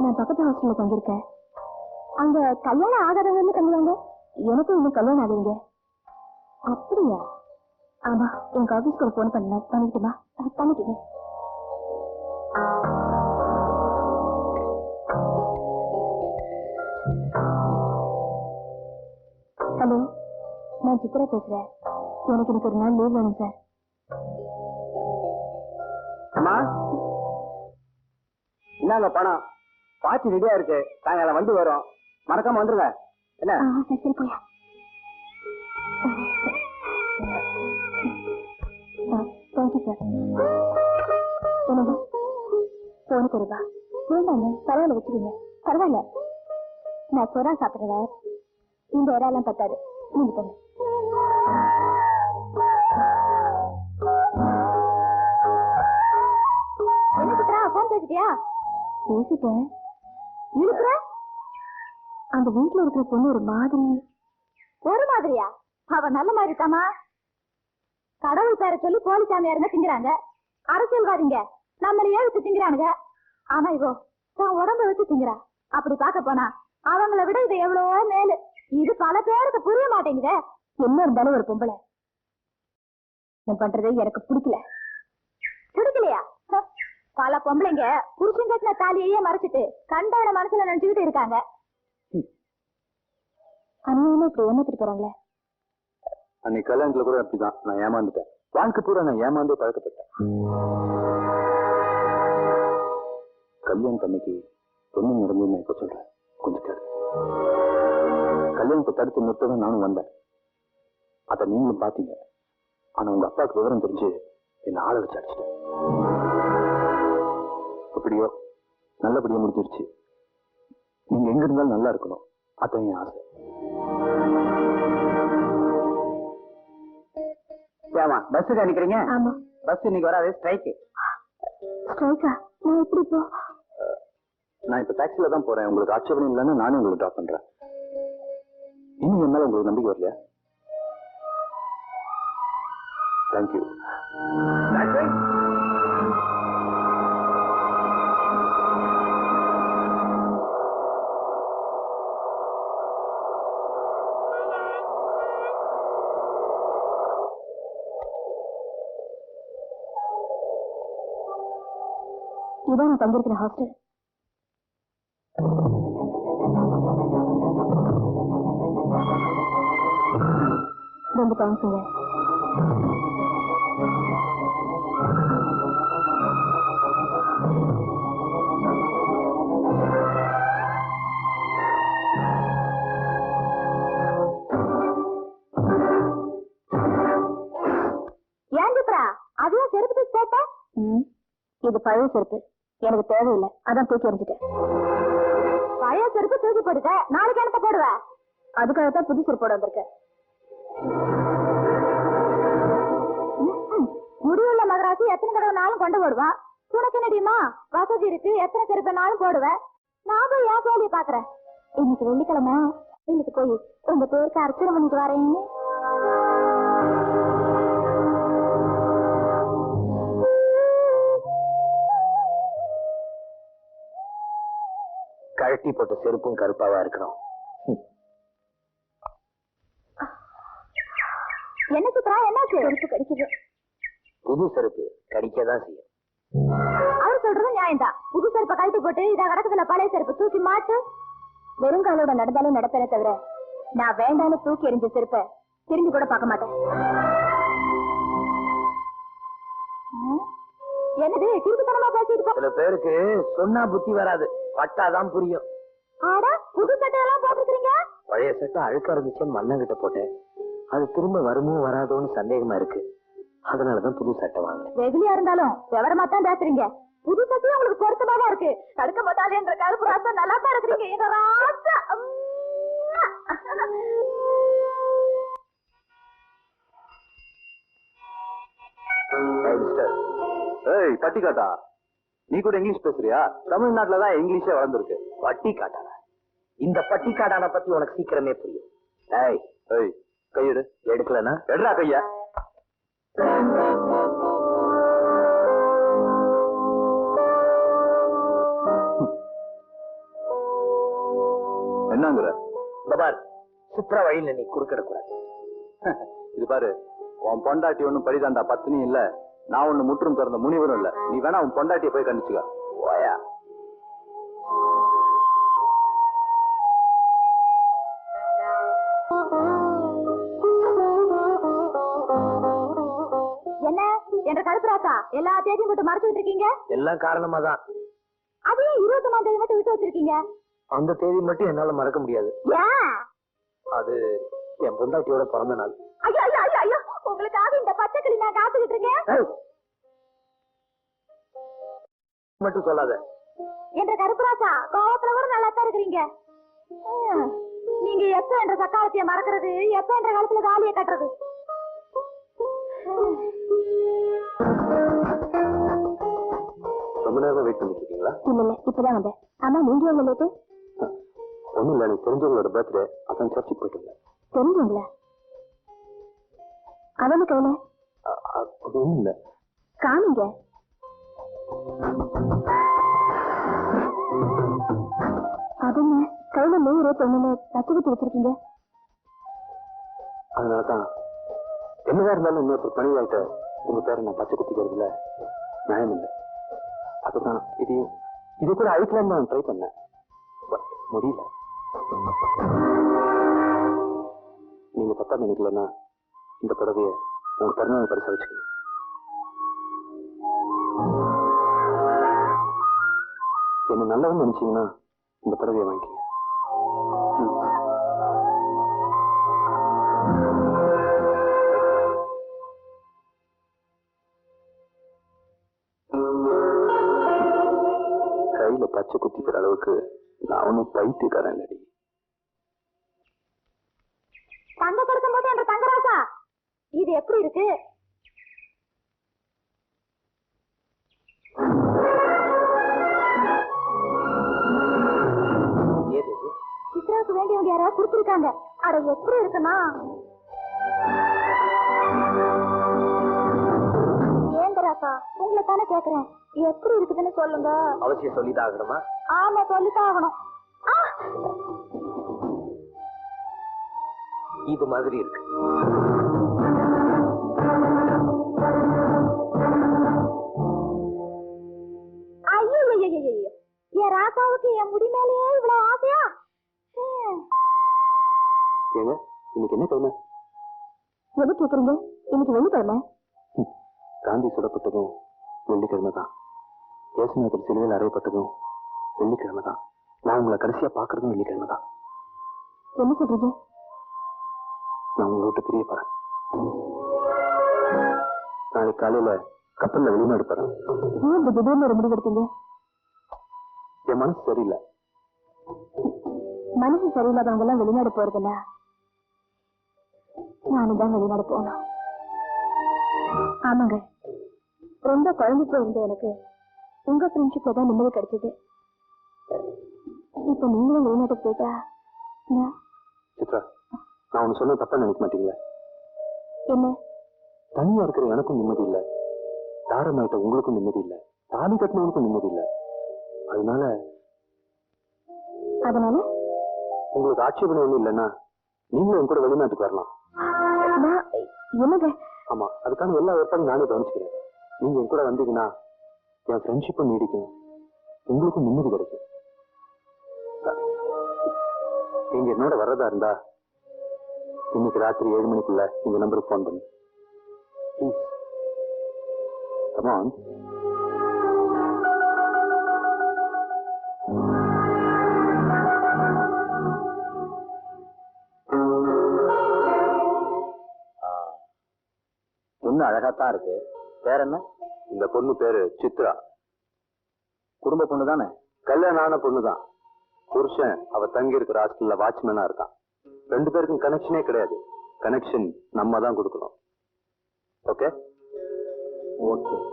நான் பக்கத்து ஹாஸ்டல்ல தங்கியிருக்கேன். அங்க கல்யாணம் ஆகாதவங்க தங்குவாங்க. எனக்கும் இன்னும் கல்யாணம் ஆகுங்க அப்படியா? ஆமா எனக்கு ஆபீஸ்க்கு ஒரு ஃபோன் பண்ண பண்ணிக்கிட்டுமா பண்ணிக்கிங்க ஹலோ நான் சித்ரா பேசுறேன். எனக்கு இன்னைக்கு ஒரு நாள் லீவ் வேணும் சார் அம்மா? இந்தாங்க பணம். பாத்தி ரெடியா இருக்கு. சாயங்காலம் வண்டி வரும். மறக்காம வந்துருங்க. என்ன? சரி போயா. தேங்க்யூ சார் என்னங்க போன தருவா வேண்டாங்க பரவாயில்ல வச்சுக்கோங்க. பரவாயில்ல. நான் சொரா சாப்பிடுறேன். இந்த இடம் பத்தாது. நீங்க போங்க. என்ன சித்ரா போன் பேசிட்டியா? பேசிட்டேன். அந்த வீட்டுல இருக்கிற பொண்ணு ஒரு மாதிரி. ஒரு மாதிரியா? அவ நல்ல மாதிரி இருக்காமா? கடவுள் பேரை சொல்லி போலி சாமியாருங்க திங்கிறாங்க. அரசியல்வாதிங்க. நம்மளையே வச்சு திங்கிறானுங்க. ஆனா இவோ தான் உடம்ப வச்சு திங்கிறா. அப்படி பாக்க போனா அவங்கள விட இது எவ்வளவோ மேலு. இது பல பேருக்கு புரிய மாட்டேங்குதே. என்ன இருந்தாலும் ஒரு பொம்பளை. நான் பண்றது எனக்கு பிடிக்கல. பிடிக்கலையா? பல பொம்பளைங்க புருஷன் கட்டின தாலியையே மறைச்சிட்டு கண்டவன மனசுல நினைச்சுக்கிட்டு இருக்காங்க. அண்ணனும் இப்படி ஏமாத்திட்டு போறாங்களே? அன்னைக்கு கல்யாணத்துல கூட அப்படிதான். நான் ஏமாந்துட்டேன். வாழ்க்கை பூரா நான் ஏமாந்து பழக்கப்பட்டேன். கல்யாணம் அன்னைக்கு என்ன நடந்தது நான் இப்ப சொல்றேன். கொஞ்சம் கேளு. கல்யாணத்தை தடுத்து நிறுத்ததான் நானும் வந்தேன். அத நீங்களும் பாத்தீங்க. ஆனா உங்க அப்பாவுக்கு விவரம் தெரிஞ்சு என்ன ஆள வச்சு அடிச்சிட்டேன். எப்படியோ நல்லபடியா முடிஞ்சிருச்சு. நீங்க எங்க இருந்தாலும் நல்லா இருக்கணும். அதான் என் ஆசை. ஏமா பஸ்ஸுக்கு அனுக்கிறீங்க ஆமா. பஸ் இன்னைக்கு வராது ஸ்ட்ரைக்கு ஸ்ட்ரைக்கா நான் எப்படி இப்போ நான் இப்ப டாக்ஸில தான் போறேன். உங்களுக்கு ஆட்சேபணம் இல்லைன்னா நானே உங்களுக்கு ட்ராப் பண்றேன். இன்னும் என் மேல உங்களுக்கு நம்பிக்கை வரலையா? தேங்க்யூ இதான் நான் தங்கியிருக்கிற ஹாஸ்டல் ரொம்ப தேங்க்ஸுங்க ஏன் அதையும் செருப்பு போட்ட? இது பழைய செருப்பு. எனக்கு தேவையில்லை. அதான் தூக்கி எறிஞ்சிட்டேன். பழைய செருப்பு தூக்கி போடுங்க நாளைக்கு எனக்கு போடுவ? அதுக்காக தான் புது செருப்போட வந்திருக்கேன். முடிவுள்ள மகராசி. எத்தனை தடவை நாளும் கொண்டு போடுவான் உனக்கு என்னடியுமா வசதி இருக்கு. எத்தனை செருப்பனாலும் போடுவேன் நான் போய் ஏன் வேலையை பாக்குறேன் இன்னைக்கு வெள்ளிக்கிழமை. இன்னைக்கு போய் உங்க பேருக்கு அர்ச்சனை பண்ணிட்டு வரேன். கழட்டி போட்ட செருப்பும் கருப்பாவா இருக்கணும். என்ன சித்ரா என்னாச்சு? செருப்பு கடிக்குது. புது செருப்பு கடிக்கதான் செய்யும். அவர் சொல்றது நியாயம்தான். புது செருப்பை கழட்டி போட்டு இத பழைய செருப்பு தூக்கி மாட்டு வெறுங்காலோட நடந்தாலும் நடப்பேனே தவிர நான் வேண்டாம்னு தூக்கி எறிஞ்ச செருப்பை திரும்பி கூட பார்க்க மாட்டேன்? என்னது பேசிட்டு சில பேருக்கு சொன்னா புத்தி வராது பட்டாதான் புரியும். ஆடா புது சட்டையெல்லாம் போட்டுக்கிறீங்க பழைய சட்டை அழுக்கா இருந்துச்சுன்னு மண்ணன் கிட்ட போட்டேன். அது திரும்ப வருமோ வராதோன்னு சந்தேகமா இருக்கு. அதனாலதான் புது சட்டை வாங்கினேன். வெகுளியா இருந்தாலும் விவரமா தான் பேசுறீங்க. புது சட்டையும் உங்களுக்கு பொருத்தமா தான் இருக்கு? தடுக்க மாட்டாலே என்ற கருப்பு ராசா நல்லா தான் இருக்கிறீங்க எங்க ராசா ஏய் பட்டிக்காட்டா? நீ கூட இங்கிலீஷ் பேசுறியா? தமிழ்நாட்டுல தான் இங்கிலீஷே வளர்ந்துருக்கு. பட்டிக்காட்டான. இந்த பட்டிக்காடான பத்தி உனக்கு சீக்கிரமே புரியும். ஏய் ஏய் கையெடு. எடுக்கலனா எடுறா கைய. என்னங்கிற? இந்த பார் சித்ரா வழியில நீ குறுக்கிடக்கூடாது. இது பாரு உன் பொண்டாட்டி ஒண்ணும் படிதாண்டா பத்தினி இல்ல. நான் ஒண்ணு முற்றும் திறந்த முனிவரும் இல்ல. நீ வேணா உன் பொண்டாட்டியை போய் கண்டிச்சுக்க. ஓயா என்ன? என்ற கருப்புராசா எல்லா தேதியும் மட்டும் மறைச்சு இருக்கீங்க எல்லாம் காரணமா தான் இருபத்தி ஒன்னாம் தேதி மட்டும் விட்டு வச்சிருக்கீங்க? அந்த தேதி மட்டும் என்னால மறக்க முடியாது. அது என் பொண்டாட்டியோட பிறந்த நாள். ஐயோ ஐயோ உங்களுக்காக இந்த பச்சை கிளி நான் காத்துக்கிட்டு இருக்கேன். மட்டும் சொல்லாத. என்ற கருப்புராசா கோவத்துல கூட நல்லா தான் இருக்கிறீங்க நீங்க எப்ப என்ற சக்காலத்தைய மறக்கிறது எப்ப என்ற காலத்துல காலிய கட்டுறது. ரொம்ப நேரம் வெயிட் பண்ணிட்டு இருக்கீங்களா? இல்ல இல்ல இப்பதான் வந்தேன். ஆமா நீங்க எங்க லேட்டு ஒண்ணும் இல்ல எனக்கு தெரிஞ்சவங்களோட பர்த்டே அதான் சர்ச்சுக்கு போயிட்டு இருந்தேன் தெரிஞ்சுங்களா அவனு கையில அ- அ- அது ஒண்ணும் இல்ல. காமிங்க அதுங்க கையில மே இருபத்தி ஒண்ணுல தச்சு குத்தி வச்சிருக்கீங்க. அதனாலதான் என்னதான் இருந்தாலும் இன்னொருத்தர் பணிவாயிட்ட உங்க பேரை நான் பச்சை குத்திக்கிறதுல நியாயம் இல்லை. அதுதான் இதையும் இது கூட அழிக்கலாம்னு நான் ட்ரை பண்ணேன். பட் முடியல. நீங்க தப்பா நினைக்கலன்னா இந்த புடவைய உங்க பிறந்தநாள் பரிசா வச்சுக்கணும் என்ன நல்லவன் நினைச்சீங்கன்னா இந்த புடவைய வாங்கிக்கங்க. கையில பச்சை குத்திக்கிற அளவுக்கு நான் ஒன்னும் பைத்தியக்காரன் இல்லடி. தங்க கொடுக்கும் போது தங்கராசா இது எப்படி இருக்கு? சித்ராவுக்கு வேண்டியவங்க யாராவது கொடுத்துருக்காங்க. அட எப்படி இருக்குன்னா ஏங்கராசா உங்களை தானே கேக்குறேன். எப்படி இருக்குதுன்னு சொல்லுங்க. அவசியம் சொல்லிதான் ஆகணுமா ஆமா சொல்லித்தான் ஆகணும்! இது மாதிரி இருக்கு. என் ராசாவுக்கு என் முடி மேலேயே இவ்வளவு ஆசையா. ஏங்க இன்னைக்கு என்ன கிழமை? எது கேக்குறீங்க? இன்னைக்கு வெள்ளிக்கிழமை. காந்தி சுடப்பட்டதும் வெள்ளிக்கிழமை தான் இயேசுநாதர் சிலுவையில் அறையப்பட்டதும் வெள்ளிக்கிழமை தான் நான் உங்களை கடைசியா பார்க்கறதும் வெள்ளிக்கிழமை தான் என்ன சொல்றீங்க? நான் உங்களை விட்டு பிரிய போறேன். நாளைக்கு காலையில கப்பல்ல வெளிநாடு போறேன் ஏன் இப்படி திடீர்னு ஒரு முடிவெடுத்தீங்க என் மனசு சரியில்லை. மனசு சரியில்லாதவங்க எல்லாம் வெளிநாடு போறதில்ல. நானும் தான் வெளிநாடு போகணும். ஆமாங்க. ரொம்ப குழம்பு போயிருந்த எனக்கு. உங்க ஃப்ரெண்ட்ஷிப்ல தான் நிம்மதி கிடைச்சது. இப்ப நீங்களும் வெளிநாட்டுக்கு போயிட்டா சித்ரா நான் ஒண்ணு சொன்ன தப்பா நினைக்க மாட்டீங்களா? என்ன? தனியா இருக்கிற எனக்கும் நிம்மதி இல்ல. தாரமாயிட்ட உங்களுக்கும் நிம்மதி இல்ல. தாலி கட்டினவனுக்கும் நிம்மதி இல்ல. அதனால அதனால? உங்களுக்கு ஆட்சேபனை ஒண்ணும் இல்லைன்னா நீங்களும் என் கூட வெளிநாட்டுக்கு வரலாம். என்னங்க ஆமா அதுக்கான எல்லா ஏற்பாடும் நானே கவனிச்சுக்கிறேன். நீங்க என் கூட வந்தீங்கன்னா என் ஃப்ரெண்ட்ஷிப்பும் நீடிக்கும். உங்களுக்கும் நிம்மதி கிடைக்கும். நீங்க என்னோட வர்றதா இருந்தா இன்னைக்கு ராத்திரி ஏழு மணிக்குள்ள இந்த நம்பருக்கு ஃபோன் பண்ணு. ப்ளீஸ் கமான் பொண்ணு அழகாத்தான் இருக்கு. வேற என்ன? இந்த பொண்ணு பேரு சித்ரா. குடும்ப பொண்ணு தானே? கல்யாணம் ஆன பொண்ணுதான் புருஷன் அவ தங்கி இருக்கிற ஹாஸ்டல்ல வாட்ச்மேனா இருக்கான். ரெண்டு பேருக்கும் கனெக்ஷனே கிடையாது. கனெக்ஷன் நம்ம தான் கொடுக்கணும். okay? Okay.